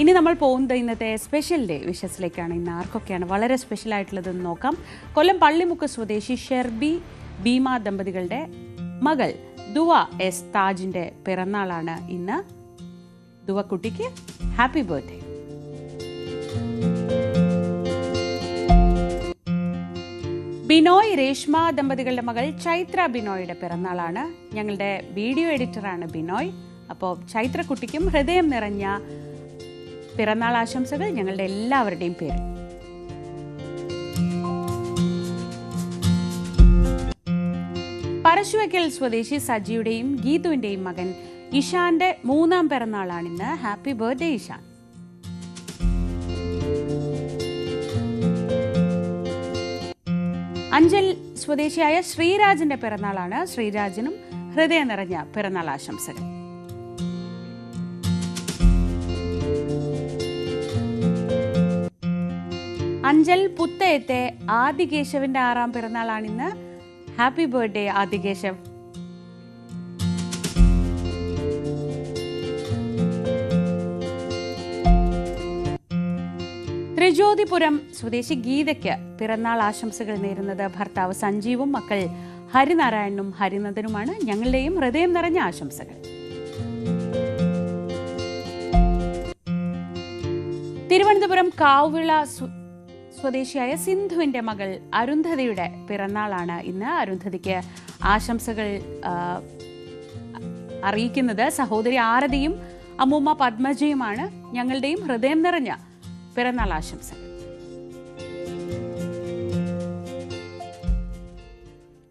ഇനി നമ്മൾ പോകുന്നത് ഇന്നത്തെ സ്പെഷ്യൽ ഡേ വിഷസിലേക്കാണ് ഇന്ന് ആർക്കൊക്കെയാണ് വളരെ സ്പെഷ്യൽ ആയിട്ടുള്ളതെന്ന് നോക്കാം. കൊല്ലം പള്ളിമുക്ക് സ്വദേശി ഷെർബി ഭീമ ദമ്പതികളുടെ മകൾ ദുവ എസ് താജിന്റെ പിറന്നാളാണ് ഇന്ന്. ദുവ കുട്ടിക്ക് ഹാപ്പി ബർത്ത്ഡേ ബിനോയ് രേഷ്മ ദമ്പതികളുടെ മകൾ ചൈത്ര ബിനോയുടെ പിറന്നാളാണ്. ഞങ്ങളുടെ വീഡിയോ എഡിറ്ററാണ് ബിനോയ്. അപ്പോൾ ചൈത്രക്കുട്ടിക്കും ഹൃദയം നിറഞ്ഞ പിറന്നാൾ ആശംസകൾ ഞങ്ങളുടെ എല്ലാവരുടെയും പേര് പരശുവയ്ക്കൽ സ്വദേശി സജിയുടെയും ഗീതുവിന്റെയും മകൻ ഇഷാന്റെ മൂന്നാം പിറന്നാളാണിന്ന് ഹാപ്പി ബർത്ത്ഡേ ഇഷാൻ. അഞ്ചൽ സ്വദേശിയായ ശ്രീരാജിന്റെ പിറന്നാളാണ്. ശ്രീരാജിനും ഹൃദയം നിറഞ്ഞ പിറന്നാൾ ആശംസകൾ. അഞ്ചൽ പുത്തയത്തെ ആദികേശവിന്റെ ആറാം പിറന്നാളാണിന്ന് ഹാപ്പി ബർത്ത്ഡേ ആദികേശവ്. ത്രിജ്യോതിപുരം സ്വദേശി ഗീതയ്ക്ക് പിറന്നാൾ ആശംസകൾ നേരുന്നത് ഭർത്താവ് സഞ്ജീവും മക്കൾ ഹരിനാരായണനും ഹരിനന്ദനുമാണ്. ഞങ്ങളുടെയും ഹൃദയം നിറഞ്ഞ ആശംസകൾ. തിരുവനന്തപുരം കാവുവിള സ്വദേശിയായ സിന്ധുവിന്റെ മകൾ അരുന്ധതിയുടെ പിറന്നാളാണ് ഇന്ന്. അരുന്ധതിക്ക് ആശംസകൾ അറിയിക്കുന്നത് സഹോദരി ആരതിയും അമ്മൂമ്മ പത്മജയുമാണ്. ഞങ്ങളുടെയും ഹൃദയം നിറഞ്ഞ പിറന്നാൾ ആശംസകൾ.